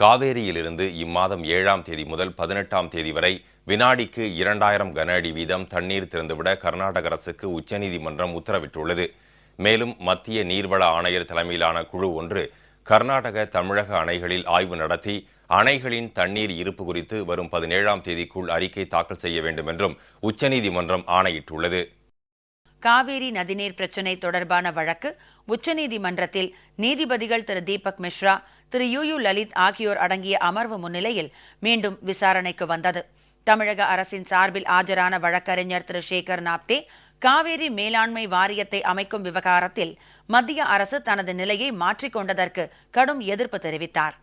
காவேரியிலிருந்து இம்மாதம் ஏழாம் தேதி முதல் பதினெட்டாம் தேதி வரை வினாடிக்கு இரண்டாயிரம் கன அடி வீதம் தண்ணீர் திறந்துவிட கர்நாடக அரசுக்கு உச்சநீதிமன்றம் உத்தரவிட்டுள்ளது. மேலும் மத்திய நீர்வள ஆணையர் தலைமையிலான குழு ஒன்று கர்நாடக தமிழக அணைகளில் ஆய்வு நடத்தி அணைகளின் தண்ணீர் இருப்பு குறித்து வரும் பதினேழாம் தேதிக்குள் அறிக்கை தாக்கல் செய்ய வேண்டும் என்றும் உச்சநீதிமன்றம் ஆணையிட்டுள்ளது. காவேரி நதிநீர் பிரச்சினை தொடர்பான வழக்கு உச்சநீதிமன்றத்தில் நீதிபதிகள் திரு தீபக் மிஸ்ரா திரு யூ யூ லலித் ஆகியோர் அடங்கிய அமர்வு முன்னிலையில் மீண்டும் விசாரணைக்கு வந்தது. தமிழக அரசின் சார்பில் ஆஜரான வழக்கறிஞர் திரு சேகர் நாப்தே காவேரி மேலாண்மை வாரியத்தை அமைக்கும் விவகாரத்தில் மத்திய அரசு தனது நிலையை மாற்றிக்கொண்டதற்கு கடும் எதிர்ப்பு தெரிவித்தார்.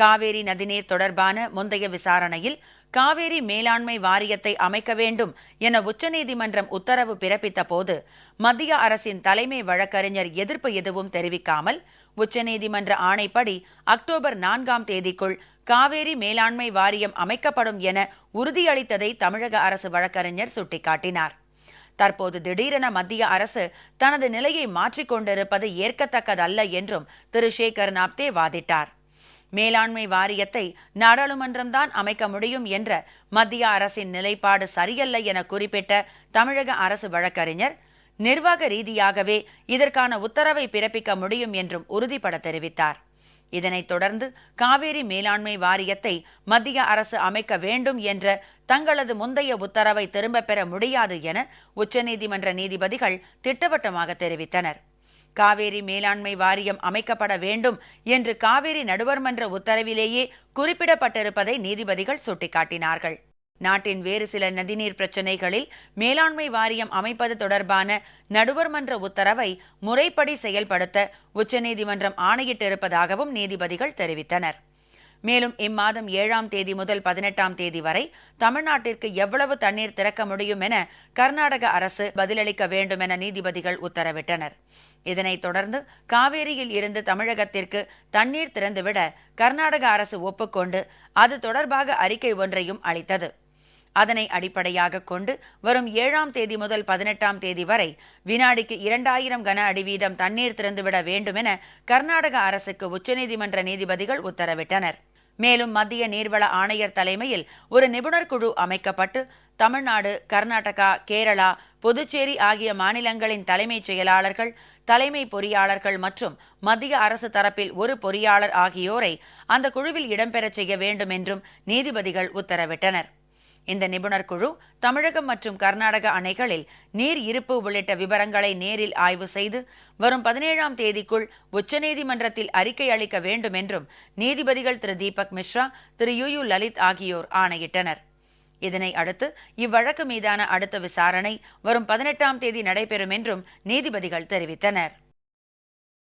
காவேரி நதிநீர் தொடர்பான முந்தைய விசாரணையில் காவேரி மேலாண்மை வாரியத்தை அமைக்க வேண்டும் என உச்சநீதிமன்றம் உத்தரவு பிறப்பித்த போது மத்திய அரசின் தலைமை வழக்கறிஞர் எதிர்ப்பு எதுவும் தெரிவிக்காமல் உச்சநீதிமன்ற ஆணைப்படி அக்டோபர் நான்காம் தேதிக்குள் காவேரி மேலாண்மை வாரியம் அமைக்கப்படும் என உறுதியளித்ததை தமிழக அரசு வழக்கறிஞர் சுட்டிக்காட்டினார். தற்போது திடீரென மத்திய அரசு தனது நிலையை மாற்றிக்கொண்டிருப்பது ஏற்கத்தக்கதல்ல என்றும் திரு. சேகர் நாப்தே வாதிட்டார். மேலாண்மை வாரியத்தை நாடாளுமன்றம்தான் அமைக்க முடியும் என்ற மத்திய அரசின் நிலைப்பாடு சரியல்ல என குறிப்பிட்ட தமிழக அரசு வழக்கறிஞர் நிர்வாக ரீதியாகவே இதற்கான உத்தரவை பிறப்பிக்க முடியும் என்றும் உறுதிபட தெரிவித்தார். இதனைத் தொடர்ந்து காவேரி மேலாண்மை வாரியத்தை மத்திய அரசு அமைக்க வேண்டும் என்ற தங்களது முந்தைய உத்தரவை திரும்பப் பெற முடியாது என உச்சநீதிமன்ற நீதிபதிகள் திட்டவட்டமாக தெரிவித்தனர். காவேரி மேலாண்மை வாரியம் அமைக்கப்பட வேண்டும் என்று காவேரி நடுவர்மன்ற உத்தரவிலேயே குறிப்பிடப்பட்டிருப்பதை நீதிபதிகள் சுட்டிக்காட்டினார்கள். நாட்டின் வேறு சில நதிநீர் பிரச்சினைகளில் மேலாண்மை வாரியம் அமைப்பது தொடர்பான நடுவர்மன்ற உத்தரவை முறைப்படி செயல்படுத்த உச்சநீதிமன்றம் ஆணையிட்டிருப்பதாகவும் நீதிபதிகள் தெரிவித்தனர். மேலும் இம்மாதம் ஏழாம் தேதி முதல் பதினெட்டாம் தேதி வரை தமிழ்நாட்டிற்கு எவ்வளவு தண்ணீர் திறக்க முடியும் என கர்நாடக அரசு பதிலளிக்க வேண்டும் என நீதிபதிகள் உத்தரவிட்டனர். இதனைத் தொடர்ந்து காவேரியில் இருந்து தமிழகத்திற்கு தண்ணீர் திறந்துவிட கர்நாடக அரசு ஒப்புக்கொண்டு அது தொடர்பாக அறிக்கை ஒன்றையும் அளித்தது. அதனை அடிப்படையாக கொண்டு வரும் ஏழாம் தேதி முதல் பதினெட்டாம் தேதி வரை வினாடிக்கு இரண்டாயிரம் கன அடி வீதம் தண்ணீர் திறந்துவிட வேண்டுமென கர்நாடக அரசுக்கு உச்சநீதிமன்ற நீதிபதிகள் உத்தரவிட்டனர். மேலும் மத்திய நீர்வள ஆணையர் தலைமையில் ஒரு நிபுணர் குழு அமைக்கப்பட்டு தமிழ்நாடு கர்நாடகா கேரளா புதுச்சேரி ஆகிய மாநிலங்களின் தலைமைச் செயலாளர்கள் தலைமை பொறியாளர்கள் மற்றும் மத்திய அரசு தரப்பில் ஒரு பொறியாளர் ஆகியோரை அந்த குழுவில் இடம்பெறச் செய்ய வேண்டும் என்றும் நீதிபதிகள் உத்தரவிட்டனர். இந்த நிபுணர் குழு தமிழகம் மற்றும் கர்நாடக அணைகளில் நீர் இருப்பு உள்ளிட்ட விவரங்களை நேரில் ஆய்வு செய்து வரும் பதினேழாம் தேதிக்குள் உச்சநீதிமன்றத்தில் அறிக்கை அளிக்க வேண்டும் என்றும் நீதிபதிகள் திரு தீபக் மிஸ்ரா திரு யு யு லலித் ஆகியோர் ஆணையிட்டனர். இதனை அடுத்து இவ்வழக்கு மீதான அடுத்த விசாரணை வரும் பதினெட்டாம் தேதி நடைபெறும் என்றும் நீதிபதிகள் தெரிவித்தனர்.